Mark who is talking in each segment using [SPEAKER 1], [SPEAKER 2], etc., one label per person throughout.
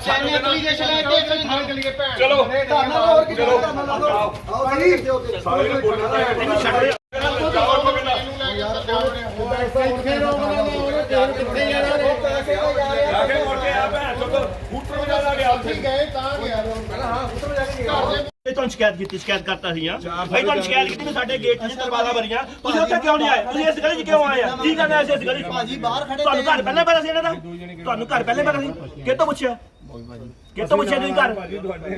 [SPEAKER 1] ਸਾਨੂੰ ਐਪਲੀਕੇਸ਼ਨ ਹੈ ਤੇ ਇੱਕ ਥਾਂ ਚਲੀਏ ਭੈਣ
[SPEAKER 2] ਚਲੋ ਚਲੋ
[SPEAKER 1] ਸਾਰੇ ਨੂੰ ਬੋਲਣਾ ਹੈ ਇਹਨੂੰ ਛੱਡ ਦੇ ਜਾਓ ਪਕੜਨਾ ਕਿੱਥੇ ਜਾਣਾ
[SPEAKER 2] ਆ ਕੇ ਮੁੜ ਕੇ ਆ ਭੈਣ ਚੋਦ। ਹੂਟਰ ਵਜਾ ਲਾ ਗਿਆ ਉੱਥੇ
[SPEAKER 1] ਗਏ ਤਾਂ ਗਿਆ
[SPEAKER 3] ਇਹ ਤੁਹਾਨੂੰ ਸ਼ਿਕਾਇਤ ਕੀਤੀ ਸ਼ਿਕਾਇਤ ਕਰਤਾ ਸੀ ਆ ਭਾਈ ਤੁਹਾਨੂੰ ਸ਼ਿਕਾਇਤ ਕੀਤੀ ਕਿ ਸਾਡੇ ਗੇਟ 'ਚ ਦਰਵਾਜ਼ਾ ਭਰੀਆਂ। ਤੁਸੀਂ ਉੱਥੇ ਕਿਉਂ ਨਹੀਂ ਆਏ? ਤੁਸੀਂ ਇਸ ਗਲੀ 'ਚ ਕਿਉਂ ਆਏ ਆ? ਕੀ ਕਰਨਾ ਸੀ ਇਸ ਗਲੀ 'ਚ? ਭਾਜੀ ਬਾਹਰ ਖੜੇ ਤੁਹਾਨੂੰ ਘਰ ਪਹਿਲਾਂ ਪਤਾ ਸੀ ਇਹਨਾਂ ਦਾ? ਤੁਹਾਨੂੰ ਘਰ ਪਹਿਲਾਂ ਪਤਾ ਸੀ? ਕਿਹ ਤੋਂ ਪੁੱਛਿਆ? ਕਿਹ ਤੋਂ ਪੁੱਛਿਆ ਤੁਸੀਂ ਘਰ?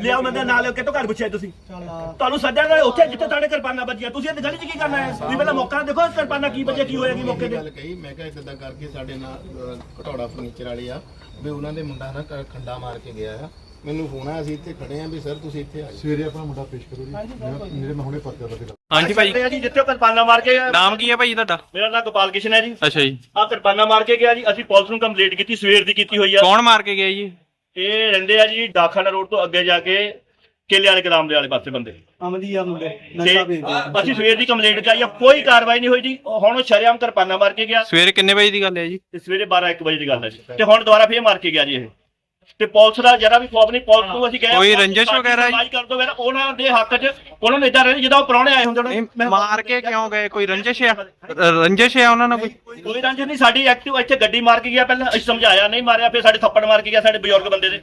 [SPEAKER 3] ਲਿਆਓ ਮੈਂ ਨਾਲ ਲਿਆਓ ਕਿਹ ਤੋਂ ਘਰ ਪੁੱਛਿਆ ਤੁਸੀਂ? ਤੁਹਾਨੂੰ ਸੱਦਿਆ ਗਿਆ ਉੱਥੇ ਜਿੱਥੇ ਤੁਹਾਡੇ ਕਿਰਪਾਨਾਂ ਵੱਜੀਆਂ ਤੁਸੀਂ ਇਸ ਗਲੀ 'ਚ ਕੀ ਕਰਨਾ ਹੈ? ਤੁਸੀਂ ਪਹਿਲਾਂ ਮੌਕਾ ਦੇਖੋ ਕਿਰਪਾਨਾਂ ਕੀ ਵੱਜੇ ਕੀ ਹੋਇਆ ਕੀ ਮੌਕੇ ਤੇ।
[SPEAKER 4] ਗੱਲ ਕਹੀ ਮੈਂ ਕਿਹਾ ਇਦਾਂ ਕਰਕੇ ਸਾਡੇ ਨਾਲ ਘਟੌੜਾ ਫਰਨੀਚਰ ਵਾਲੇ ਆ। ਵੀ ਉਹਨਾਂ ਦੇ ਮੁੰਡਾ ਨਾ ਖੰਡਾ ਮਾਰ ਕੇ ਗਿਆ ਆ। ਮੈਨੂੰ ਫੋਨ ਆਇਆ ਅਸੀਂ ਇੱਥੇ ਖੜੇ ਆ ਵੀ ਸਰ ਤੁਸੀਂ ਇੱਥੇ ਆ ਜਾਓ
[SPEAKER 5] ਸਵੇਰੇ ਆਪਣਾ ਮੁੰਡਾ ਪੇਸ਼ ਕਰੋ ਜੀ। ਮੇਰਾ- ਮੈਂ ਹੁਣੇ ਪਰਚਾ ਦਾ ਦਿਲਾ
[SPEAKER 6] ਹਾਂਜੀ ਭਾਈ।
[SPEAKER 3] ਜੀ ਜਿੱਥੇ ਕਿਰਪਾਨਾਂ ਮਾਰ ਕੇ
[SPEAKER 6] ਨਾਮ ਕੀ ਹੈ ਭਾਈ ਤੁਹਾਡਾ?
[SPEAKER 3] ਮੇਰਾ ਨਾਮ ਗੋਪਾਲ ਕਿਸ਼ਨ ਹੈ ਜੀ।
[SPEAKER 6] ਅੱਛਾ ਜੀ।
[SPEAKER 3] ਆ ਕਿਰਪਾਨਾਂ ਮਾਰ ਕੇ ਗਿਆ ਜੀ। ਅਸੀਂ ਪੁਲਿਸ ਨੂੰ ਕੰਪਲੀਟ ਕੀਤੀ ਸਵੇਰ ਦੀ ਕੀਤੀ ਹੋਈ ਆ।
[SPEAKER 6] ਕੌਣ ਮਾਰ ਕੇ ਗਿਆ ਜੀ?
[SPEAKER 3] ਇਹ ਰਹਿੰਦੇ ਆ ਜੀ ਡਾਕਖਾਨਾ ਰੋਡ ਤੋਂ ਅੱਗੇ ਜਾ ਕੇ ਕੇਲੇ ਵਾਲੇ ਗਰਾਮ ਦੇ ਵਾਲੇ ਪਾਸੇ ਬੰਦੇ।
[SPEAKER 7] ਅਮਲੀ ਆ ਮੁੰਡੇ
[SPEAKER 3] ਤੇ
[SPEAKER 7] ਵੇਚਦੇ।
[SPEAKER 3] ਅਸੀਂ ਸਵੇਰ ਦੀ ਕੰਪਲੇਂਟ ਕਰਾਈ ਆ ਕੋਈ ਕਾਰਵਾਈ ਨਹੀਂ ਹੋਈ ਜੀ। ਉਹ ਹੁਣ ਉਹ ਸ਼ਰੇਆਮ ਕਿਰਪਾਨਾਂ ਮਾਰ ਕੇ ਗਿਆ।
[SPEAKER 6] ਸਵੇਰੇ ਕਿੰਨੇ ਵਜੇ ਦੀ ਗੱਲ ਹੈ ਜੀ?
[SPEAKER 3] ਤੇ ਸਵੇਰੇ 12 1 ਵਜੇ ਦੀ ਗੱਲ ਹੈ ਜੀ। ਤੇ ਹੁਣ ਦੁਬਾਰਾ ਫੇਰ ਮਾਰ ਕੇ ਗਿਆ ਜੀ ਇਹ। ਤੇ ਪੁਲਿਸ ਦਾ ਜਰਾ ਵੀ ਖੌਫ ਨਹੀਂ ਪੁਲਿਸ ਨੂੰ ਅਸੀਂ ਗਏ
[SPEAKER 6] ਕੋਈ ਰੰਜਿਸ਼ ਵਗੈਰਾ ਜੀ?
[SPEAKER 3] ਕਰ ਦੋ ਫਿਰ ਉਹਨਾਂ ਦੇ ਹੱਕ 'ਚ ਉਹਨਾਂ ਨੂੰ ਇਦਾਂ ਰਹਿੰਦੇ ਜਦੋਂ ਉਹ ਪ੍ਰਾਹੁਣੇ ਆਏ ਹੁੰਦੇ
[SPEAKER 6] ਨਹੀਂ,
[SPEAKER 3] ਨੇ
[SPEAKER 6] ਮਾਰ ਕੇ ਕਿਉਂ ਗਏ? ਕੋਈ ਰੰਜਿਸ਼ ਆ? ਰੰਜਿਸ਼ ਆ ਉਹਨਾਂ ਨਾਲ ਕੋਈ?
[SPEAKER 3] ਕੋਈ ਰੰਜਿਸ਼ ਨਹੀਂ ਸਾਡੀ ਐਕਟਿਵ ਇੱਥੇ ਗੱਡੀ ਮਾਰ ਕੇ ਗਿਆ ਪਹਿਲਾਂ ਅਸੀਂ ਸਮਝਾਇਆ ਨਹੀਂ ਮਾਰਿਆ ਫਿਰ ਸਾਡੇ ਥੱਪੜ ਮਾਰ ਕੇ ਗਿਆ ਸਾਡੇ ਬਜ਼ੁਰਗ ਬੰਦੇ ਦੇ।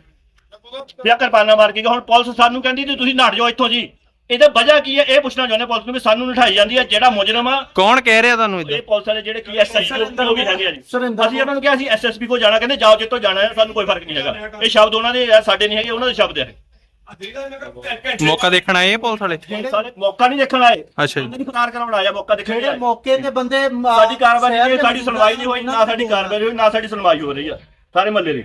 [SPEAKER 3] ਫਿਰ ਕਿਰਪਾਨਾਂ ਮਾਰ ਕੇ ਗਿਆ ਹੁਣ ਪੁਲਿਸ ਸਾਨੂੰ ਕਹਿੰਦੀ ਤੇ ਤੁਸੀਂ ਨੱਠ ਜਾਓ ਇੱਥੋਂ ਜੀ। ਇਹਦੇ ਵਜ੍ਹਾ ਕੀ ਹੈ? ਇਹ ਪੁੱਛਣਾ ਚਾਹੁੰਦੇ ਪੁਲਿਸ ਨੂੰ ਵੀ ਸਾਨੂੰ ਨਠਾਈ ਜਾਂਦੀ ਹੈ ਜਿਹੜਾ ਮੁਜਰਮ ਆ
[SPEAKER 6] ਕੌਣ ਕਹਿ ਰਿਹਾ ਤੁਹਾਨੂੰ
[SPEAKER 3] ਇਹ
[SPEAKER 6] ਇਦਾਂ
[SPEAKER 3] ਪੁਲਿਸ ਵਾਲੇ ਜਿਹੜੇ ਕੀ ਐਸਐਸਪੀ ਉਹ ਵੀ ਹੈਗੇ ਆ ਜੀ। ਅਸੀਂ ਉਹਨਾਂ ਨੂੰ ਕਿਹਾ ਸੀ ਐਸਐਸਪੀ ਕੋਲ ਜਾਣਾ ਕਹਿੰਦੇ ਜਾਓ ਜਿੱਥੋਂ ਜਾਣਾ ਹੈ ਸਾਨੂੰ ਕੋਈ ਫ਼ਰਕ ਨਹੀਂ ਹੈਗਾ। ਇਹ ਸ਼ਬਦ ਉਹਨਾਂ ਦੇ ਆ, ਸਾਡੇ ਨਹੀਂ ਹੈਗੇ ਉਹਨਾਂ ਦੇ ਸ਼ਬਦ ਆ ਇਹ।
[SPEAKER 6] ਮੌਕਾ ਦੇਖਣ ਆਏ ਆ ਪੁਲਿਸ ਵਾਲੇ?
[SPEAKER 3] ਸਾਰੇ ਮੌਕਾ ਨਹੀਂ ਦੇਖਣ ਆਏ।
[SPEAKER 6] ਅੱਛਾ ਜੀ।
[SPEAKER 3] ਉਹਨਾਂ ਦੀ ਕਰਾਉਣ ਆਇਆ ਮੌਕਾ ਦੇਖਣ
[SPEAKER 7] ਜਿਹੜੇ
[SPEAKER 3] ਆਏ।
[SPEAKER 7] ਮੌਕੇ ਤੇ ਬੰਦੇ ਮ-
[SPEAKER 3] ਸਾਡੀ ਕਾਰਵਾਈ ਨਹੀਂ ਹੋਈ, ਸਾਡੀ ਸੁਣਵਾਈ ਨਹੀਂ ਹੋਈ ਨਾ ਸਾਡੀ ਕਾਰਵਾਈ ਹੋਈ ਨਾ ਸਾਡੀ ਸੁਣਵਾਈ ਹੋ ਰਹੀ ਆ ਸਾਰੇ ਮੱਲੇ ਦੀ।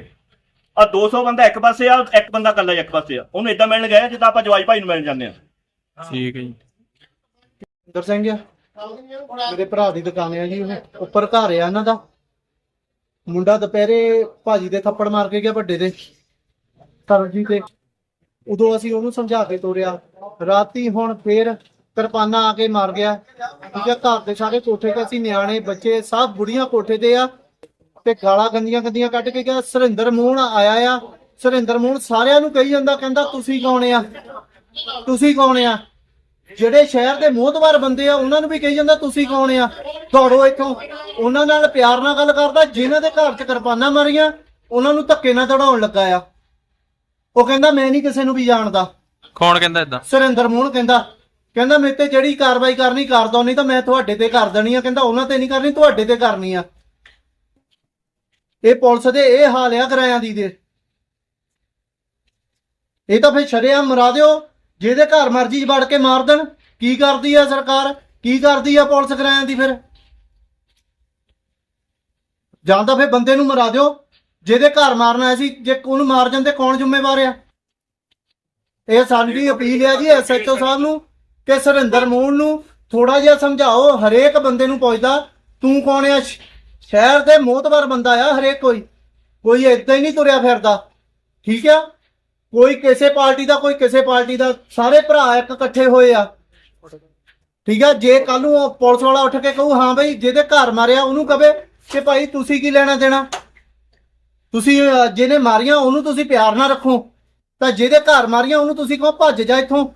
[SPEAKER 3] ਆ 200 ਬੰਦਾ ਇੱਕ ਪਾਸੇ ਆ ਇੱਕ ਬੰਦਾ ਇਕੱਲਾ ਇੱਕ ਪਾਸੇ ਆ। ਉਹਨੂੰ ਇਦਾਂ ਮਿਲਣ ਗਏ ਜਿੱਦਾਂ ਆਪਾਂ ਜਵਾਈ ਭਾਈ ਨੂੰ ਮਿਲਣ ਜਾਂਦੇ ਆ।
[SPEAKER 6] ਠੀਕ ਹੈ ਜੀ।
[SPEAKER 7] ਸੁਰਿੰਦਰ ਸਿੰਘ ਆ ਮੇਰੇ ਭਰਾ ਦੀ ਦੁਕਾਨ ਆ ਜੀ ਉਹ। ਉੱਪਰ ਘਰ ਆ ਇਹਨਾਂ ਦਾ। ਮੁੰਡਾ ਦੁਪਹਿਰੇ ਭਾਜੀ ਦੇ ਥੱਪੜ ਮਾਰ ਕੇ ਗਿਆ ਵੱਡੇ ਦੇ। ਸਰਜੀ ਤੇ ਉਦੋਂ ਅਸੀਂ ਉਹਨੂੰ ਸਮਝਾ ਕੇ ਤੋਰਿਆ। ਰਾਤੀ ਹੁਣ ਫੇਰ ਕਿਰਪਾਨਾ ਆ ਕੇ ਮਾਰ ਗਿਆ। ਠੀਕ ਹੈ, ਘਰ ਦੇ ਸਾਰੇ ਕੋਠੇ ਤੇ ਅਸੀਂ ਨਿਆਣੇ, ਬੱਚੇ, ਸਭ ਬੁੜੀਆਂ ਕੋਠੇ ਤੇ ਆ। ਤੇ ਗਾਲਾਂ ਗੰਦੀਆਂ ਗੰਦੀਆਂ ਕੱਢ ਕੇ ਗਿਆ। ਸੁਰਿੰਦਰ ਮੋਹਨ ਆਇਆ ਆ। ਸੁਰਿੰਦਰ ਮੋਹਨ ਸਾਰਿਆਂ ਨੂੰ ਕਹੀ ਜਾਂਦਾ, ਕਹਿੰਦਾ, ਤੁਸੀਂ ਕੌਣ ਆ? ਤੁਸੀਂ ਕੌਣ ਆ? ਜਿਹੜੇ ਸ਼ਹਿਰ ਦੇ ਮੋਹਤਵਾਰ ਬੰਦੇ ਆ ਉਹਨਾਂ ਨੂੰ ਵੀ ਕਹੀ ਜਾਂਦਾ ਤੁਸੀਂ ਕੌਣ ਆ? ਦੌੜੋ ਇੱਥੋਂ ਉਹਨਾਂ ਨਾਲ ਪਿਆਰ ਨਾਲ ਗੱਲ ਕਰਦਾ ਜਿਨ੍ਹਾਂ ਦੇ ਘਰ 'ਚ ਕਿਰਪਾਨਾਂ ਮਾਰੀਆਂ ਉਹਨਾਂ ਨੂੰ ਧੱਕੇ ਨਾਲ ਦੌੜਾਉਣ ਲੱਗਾ ਆ। ਉਹ ਕਹਿੰਦਾ ਮੈਂ ਨਹੀਂ ਕਿਸੇ ਨੂੰ ਵੀ ਜਾਣਦਾ।
[SPEAKER 6] ਕੌਣ ਕਹਿੰਦਾ ਇਦਾਂ
[SPEAKER 7] ਸੁਰਿੰਦਰ ਮੋਹਨ ਕਹਿੰਦਾ ਕਹਿੰਦਾ ਮੇਰੇ ਤੇ ਜਿਹੜੀ ਕਾਰਵਾਈ ਕਰਨੀ ਕਰ ਦੋ ਨਹੀਂ ਤਾਂ ਮੈਂ ਤੁਹਾਡੇ ਤੇ ਕਰ ਦੇਣੀ ਆ। ਕਹਿੰਦਾ ਉਹਨਾਂ ਤੇ ਨਹੀਂ ਕਰਨੀ ਤੁਹਾਡੇ ਤੇ ਕਰਨੀ ਆ। ਇਹ ਪੁਲਿਸ ਦੇ ਇਹ ਹਾਲ ਆ ਕਿਰਾਇਆਂ ਦੀ ਦੇ। ਇਹ ਤਾਂ ਫਿਰ ਸ਼ਰੇਆਮ ਮਰਾ ਦਿਓ। ਜਿਹਦੇ ਘਰ ਮਰਜ਼ੀ 'ਚ ਵੜ ਕੇ ਮਾਰ ਦੇਣ, ਕੀ ਕਰਦੀ ਆ ਸਰਕਾਰ? ਕੀ ਕਰਦੀ ਆ ਪੁਲਿਸ ਕਿਰਾਇਆਂ ਦੀ ਫਿਰ? ਜਾਂ ਤਾਂ ਫਿਰ ਬੰਦੇ ਨੂੰ ਮਰਾ ਦਿਓ, ਜਿਹਦੇ ਘਰ ਮਾਰਨਾ ਆਇਆ ਸੀ, ਜੇ ਉਹਨੂੰ ਮਾਰ ਜਾਂਦੇ ਕੌਣ ਜ਼ਿੰਮੇਵਾਰ ਆ? ਇਹ ਸਾਡੀ ਅਪੀਲ ਹੈ ਜੀ ਐਸਐਚਓ ਸਾਹਿਬ ਨੂੰ ਕਿ ਸੁਰਿੰਦਰ ਮੋਹਨ ਨੂੰ। ਥੋੜਾ ਜਿਹਾ ਸਮਝਾਓ, ਹਰੇਕ ਬੰਦੇ ਨੂੰ ਪੁੱਛਦਾ, ਤੂੰ ਕੌਣ ਆ? ਸ਼ਹਿਰ ਦੇ ਮੋਤਬਰ ਬੰਦਾ ਆ ਹਰੇਕ ਕੋਈ। ਕੋਈ ਏਦਾਂ ਹੀ ਨਹੀਂ ਤੁਰਿਆ ਫਿਰਦਾ। ਠੀਕ ਆ? ਕੋਈ ਕਿਸੇ ਪਾਰਟੀ ਦਾ, ਕੋਈ ਕਿਸੇ ਪਾਰਟੀ ਦਾ, ਸਾਰੇ ਭਰਾ ਇੱਕ ਇਕੱਠੇ ਹੋਏ ਆ। ਠੀਕ ਆ, ਜੇ ਕੱਲ ਨੂੰ ਪੁਲਿਸ ਵਾਲਾ ਉੱਠ ਕੇ ਕਹੂ, ਹਾਂ ਬਈ, ਜਿਹਦੇ ਘਰ ਮਾਰਿਆ, ਉਹਨੂੰ ਕਵੇ ਕਿ ਭਾਈ, ਤੁਸੀਂ ਕੀ ਲੈਣਾ ਦੇਣਾ? ਤੁਸੀਂ ਜਿਹਨੇ ਮਾਰੀਆਂ, ਉਹਨੂੰ ਤੁਸੀਂ ਪਿਆਰ ਨਾਲ ਰੱਖੋ। ਤਾਂ ਜਿਹਦੇ ਘਰ ਮਾਰੀਆਂ, ਉਹਨੂੰ ਤੁਸੀਂ ਕਹੋ, ਭੱਜ ਜਾ ਇੱਥੋਂ।